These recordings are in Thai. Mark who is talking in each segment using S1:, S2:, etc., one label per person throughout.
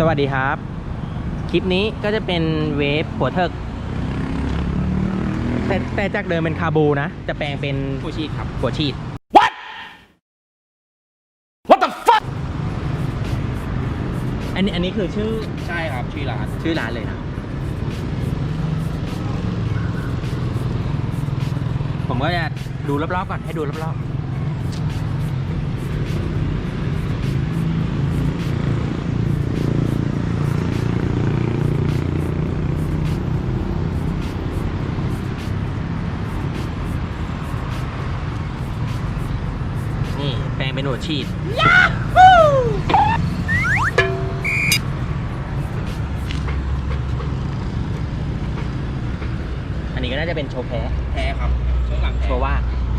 S1: สวัสดีครับ คลิปนี้ก็จะเป็นเวฟหัวเทิกแต่แต่จากเดิมเป็นคาบูนะ จะแปลงเป็น
S2: ผู้ชีพครับ
S1: หัวฉีด
S3: What? What the fuck?
S1: อันนี้อันนี้คือชื่อ
S2: ใช่ครับ ชื่อร้าน
S1: ชื่อร้านเลยนะ ผมก็จะดูรอบๆก่อนให้ดูรอบๆ นี่แปลงเป็นหัวฉีดอันนี้ก็น่าจะเป็นโชว์แพ้
S2: แท้ครับช่วงหลังแท้
S1: โชว์ว่า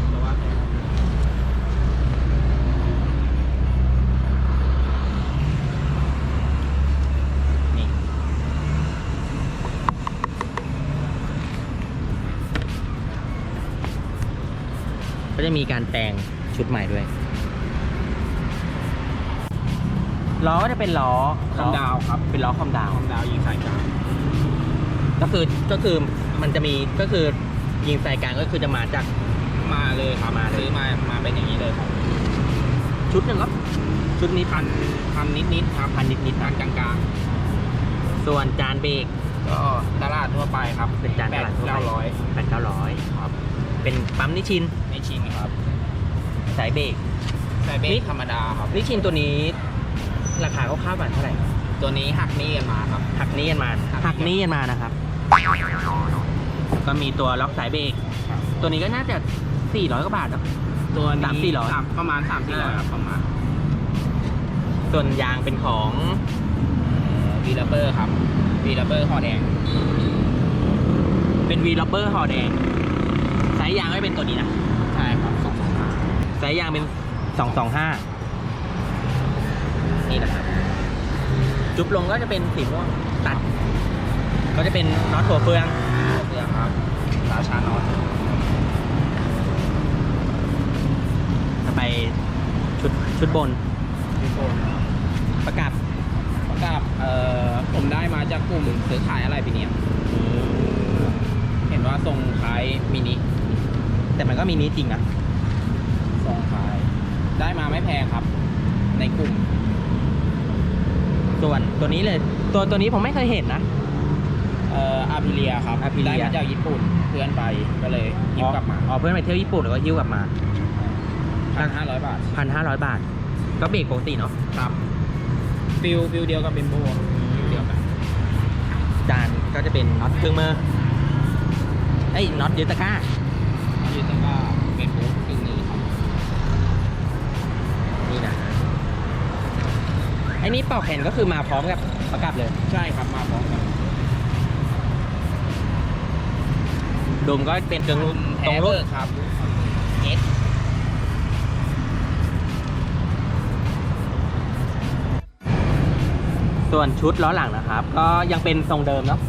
S2: โชว์ว่าแท้
S1: นี่ก็จะมีการแต่งชุดใหม่ด้วย ล้อก็จะเป็นล้อ
S2: คอมดาวครับ
S1: เป็นล้อคอมดาว
S2: คอมดาวยิงสายกลาง
S1: ก็คือก็คือมันจะมีก็คือยิงสายกลางก็คือจะมาจาก
S2: มาเลยครับ
S1: มาเลย
S2: ซื้อมามาเป็นอย่างนี้เลยครับ
S1: ชุดหนึ่งครับชุดนี้พัน
S2: พันนิดนิดๆครับ
S1: พันนิดนิดๆ
S2: พั
S1: นะ
S2: นกลาง
S1: ส่วนจานเบรก
S2: ๆก็ตลาดทั่วไปครับ
S1: เป็นจานตลาดทั่วไป
S2: เก้าร้อย
S1: แปดเก้าร้อย
S2: ครับ
S1: เป็นปั๊มนิชิน
S2: ไม่ชินครับ
S1: สายเบรก
S2: ใส่เบร
S1: นี่
S2: กธรรมดาครับ
S1: นิชินตัวนี้ ราคาคร่าวๆบาทเท่าไหร่
S2: ตัวนี้หักหนี้กันมาครับ
S1: หักหนี้กันมา
S2: หั
S1: หัก
S2: ก
S1: ห
S2: หนี้
S1: นี้กันมานะครับ ก็มีตัวล็อกสายเบรก
S2: ครับ
S1: ตัวนี้ก็น่าจะ 400กว่าบาทเนอะ
S2: ตัว
S1: สามสี่ร้อย
S2: สามประมาณสามสี่ร้อยครับประมาณ
S1: ส่วนยางเป็นของ
S2: วีลเบอร์ครับวีลเบอร์คอแดง
S1: เป็นวีล็อบเบอร์ฮอแดงสายยางไม่เป็นตัวนี้นะ
S2: ใช่ครับสองสองห้า
S1: สายยางเป็น 225 นี่นะครับ จุบลงก็จะเป็นสีม่วงตัด ก็จะเป็นน็อตถั่วเฟือง
S2: เพื่อครับราชานอต
S1: จะไปชุดชุดบน
S2: พี่โฟน
S1: ประกับ
S2: ประกาศเอ่อผมได้มาจากกลุ่มซื้อขายอะไรปีนี้เห็นว่าส่งขายมินิ
S1: แต่มันก็มีนี้จริงนะ
S2: ส่งขาย ได้มาไม่แพงครับ ในกลุ่ม
S1: ส่วนตัวนี้เลยตัวตัวนี้ผมไม่เคยเห็นนะ
S2: เอ่ออาพิเลียครับ
S1: Aprilia
S2: ได้มาจากญี่ปุ่นเพื่อนไปก็เลยยิบกลับมา
S1: อ๋อเพื่อนไปเที่ยวญี่ปุ่นแล้วก็หิ้วกลับมา
S2: พันห้าร้อยบาท
S1: พันห้าร้อยบาท ก็เบรกปกติเนาะ
S2: ครับฟิลฟิลเดียวกับเบนโบฟิลเดียวกัน
S1: จานก็จะเป็นน็อตเครื่องมือเอ้ยน็อตยึดตะกร้า
S2: อันนี้ต้องก็เไอ้
S1: นี่ปอกแผ่นก็คือมาพร้อมกับประกับเลย
S2: ใช่ครับมาพร้อมกัน
S1: ดมก็เป็นตรงรุ่นต
S2: ต
S1: ร
S2: รงง
S1: รุ่
S2: รุ่
S1: น
S2: นครับเอส
S1: ส่วนชุดล้อหลังนะครับ ก็ยังเป็นทรงเดิมเนาะ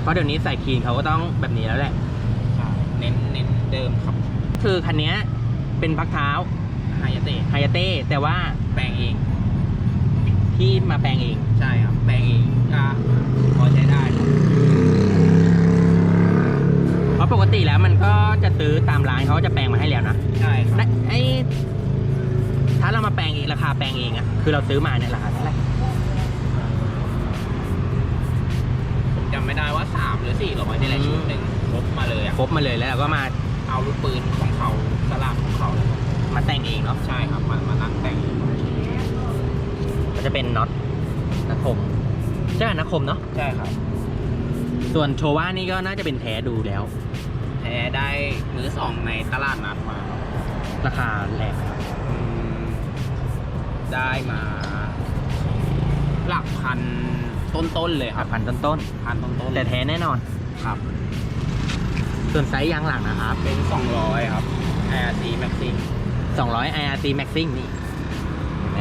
S1: เพราะเดี๋ยวนี้ใส่คลีนเขาก็ต้องแบบนี้แล้วแหละ
S2: ใช่เน้นเน้นเดิมครับ
S1: คือคันเนี้ยเป็นพักเท้า
S2: ไฮยาเตะ
S1: ไฮยาเต้แต่ว่า
S2: แปลงเอง
S1: ที่มาแปลงเอง
S2: ใช่ครับ แปลงเองก็พอใช้ได้ครับ
S1: เพราะปกติแล้วมันก็จะซื้อตามร้านเขาก็จะแปลงมาให้แล้วนะ
S2: ใช่ครับ
S1: และไอ้ถ้าเรามาแปลงเองราคาแปลงเองอะคือเราซื้อมาเนี่ยราคาเท่าไหร่
S2: ผมจำไม่ได้ว่าสามหรือสี่ร้อยนี่แหละ
S1: อืม
S2: ชุดหนึ่งครบมาเลยอะ
S1: ครบมาเลยแล้วเราก็มา
S2: เอาลูกปืนของเขา
S1: มาแต่งเองเนาะ
S2: ใช่ครับมามานั่งแต่ง
S1: ก็จะเป็นน็อตนักคมใช่ไหมนักคมเนาะ
S2: ใช่ครับ
S1: ส่วนโชว่านี่ก็น่าจะเป็นแท้ดูแล้ว
S2: แท้ได้มือสองในตลาดนัดมาครับ
S1: ราคาแรงครับ
S2: อืมได้มา หลักพันต้นๆเลยค
S1: ครั
S2: รั
S1: บบพันต้น
S2: พันต้น
S1: ๆ
S2: ๆ
S1: แต่แท้แน่นอน
S2: ครับ
S1: ส่วนไซส์ยางหลังนะครับ
S2: เป็นสองร้อยครับ ARC Maxing
S1: 200 IRC Maxing นี่เห็นไหม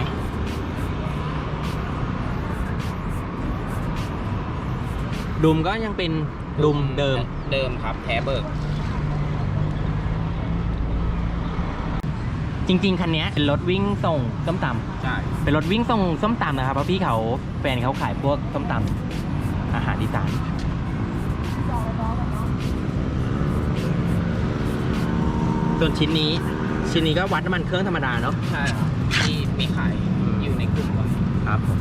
S1: ดุมก็ยังเป็นดุมเดิม
S2: เดิมครับแท้เบิก
S1: จริง ๆ คันเนี้ยเป็นรถวิ่งส่งส้มต
S2: ใช่ำ
S1: เป็นรถวิ่งส่งส้มตำนะครับเพราะพี่เขาแฟนเขาขายพวกส้มตำอาหารอีสานส่วนชิ้นนี้ ชิ้นนี้ก็วัดน้ำมันเครื่องธรรมดาเนาะ
S2: ใช่ครับที่มีขายอยู่ในกลุ่มก่อน
S1: ครับผม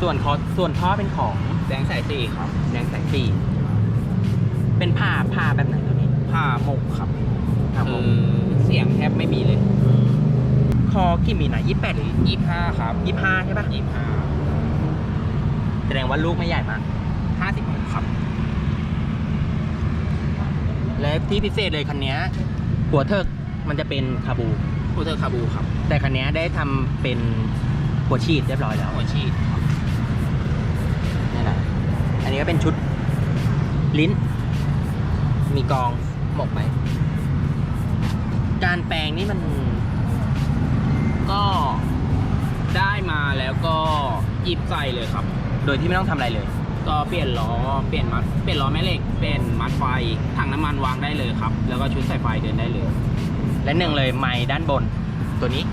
S1: ส่วนคอส่วนท่อเป็นของ
S2: แดงใส่สีครับ
S1: แดงแสงสีเป็นผ้าผ้าแบบไหนครับพี่
S2: ผ้าหมกครับ
S1: ผ้าหม
S2: คื
S1: ก
S2: อเสียงแทบไม่มีเลย
S1: คอกี่มิลนะยี่แปดหรือ
S2: ยี่ห้าครับ
S1: ยี่ห้าใช่ปะ
S2: ยี่ห้า
S1: แสดงว่าลูกไม่ใหญ่มาก
S2: ห้าสิบหกครับ
S1: และที่พิเศษเลยคันเนี้ย หัวเทิกมันจะเป็นคาบู
S2: คูเตอร์คาบูครับ
S1: แต่คันเนี้ยได้ทำเป็นหัวฉีดเรียบร้อยแล้ว
S2: หัวฉีดครับ
S1: นี่แหละอันนี้ก็เป็นชุดลิ้น มีกองหมกไหมการแปลงนี่มัน
S2: ก็ได้มาแล้วก็หยิบใส่เลยครับ
S1: โดยที่ไม่ต้องทำอะไรเลย
S2: ก็เปลี่ยนล้อเปลี่ยนมัดเปลี่ยนล้อแม่เหล็กเปลี่ยนมัดไฟถังน้ำมันวางได้เลยครับ แล้วก็ชุดใส่ไฟเดินได้เลย
S1: และหนึ่งเลยไม้ด้านบนตัวนี้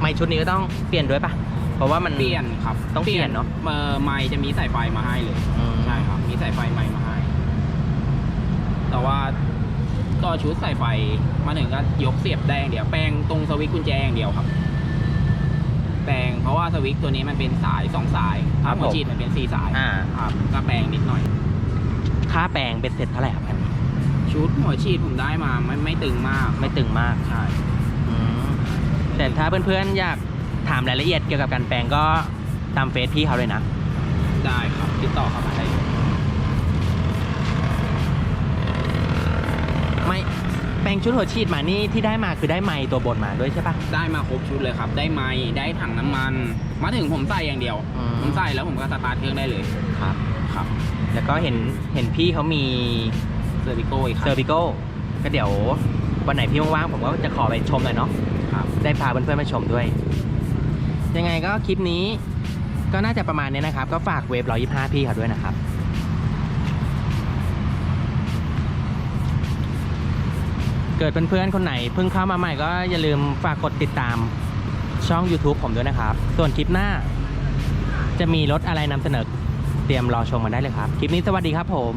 S1: ไม้ชุดนี้ก็ต้องเปลี่ยนด้วยปะเพราะว่ามัน
S2: เปลี่ยนครับ
S1: ต้องเปลี่ยนเนอะ
S2: เอ่อไม้จะมีสายไฟมาให้เลย
S1: อืม
S2: ใช่ครับ มีสายไฟใหม่มาให้ แต่ว่าก็ชุดสายไฟมาถึงก็ยกเสียบได้อย่างเดียว แปลงตรงสวิตช์กุญแจอย่างเดียวครับ แปลงเพราะว่าสวิตช์ตัวนี้มันเป็นสายสองสาย
S1: ครั
S2: ถ้า
S1: บ
S2: หัว
S1: ผม
S2: ฉีดมันเป็นสี่สาย
S1: อ่า
S2: ครับก็แปลงนิดหน่อย
S1: ค่าแปลงเป็นเสร็จเท่าไหร่ครับคันนี้
S2: ชุดหัวฉีดผมได้มาไม่ไม่ตึงมาก
S1: ไม่ตึงมาก
S2: ใช่
S1: อืมแต่ถ้าเพื่อนๆอยากถามรายละเอียดเกี่ยวกับการแปลงก็ตามเฟซพี่เขาเลยนะ
S2: ได้ครับติดต่อเข้ามาได้เลย
S1: ไม่แปล งชุดหัวฉีดมานี่ที่ได้มาคือได้ไม้ตัวบนมาด้วยใช่ปะ
S2: ได้มาครบชุดเลยครับ ได้ไม้ได้ถังน้ำมัน มาถึงผมใส่อย่างเดียว
S1: อืม
S2: ผมใส่แล้วผมก็สตาร์ทเครื่องได้เลย
S1: ครับ
S2: ครับ
S1: แล้วก็เห็นเห็นพี่เขามี
S2: เซอร์วิโก้อีกค
S1: เซอ
S2: รับ
S1: ร์บิโก้ก็เดี๋ยววันไหนพี่ว่างๆผมก็จะขอไปชมหน่อยเนาะ
S2: ครับ
S1: ได้พาเพื่อนๆมาชมด้วย ยังไงก็คลิปนี้ก็น่าจะประมาณนี้นะครับ ก็ฝากเวฟ125พี่เขาด้วยนะครับ เกิดเพื่อนๆคนไหนเพิ่งเข้ามาใหม่ก็อย่าลืมฝากกดติดตามช่อง YouTube ผมด้วยนะครับ ส่วนคลิปหน้า จะมีรถอะไรนำเสนอเตรียมรอชมกันได้เลยครับ คลิปนี้สวัสดีครับผม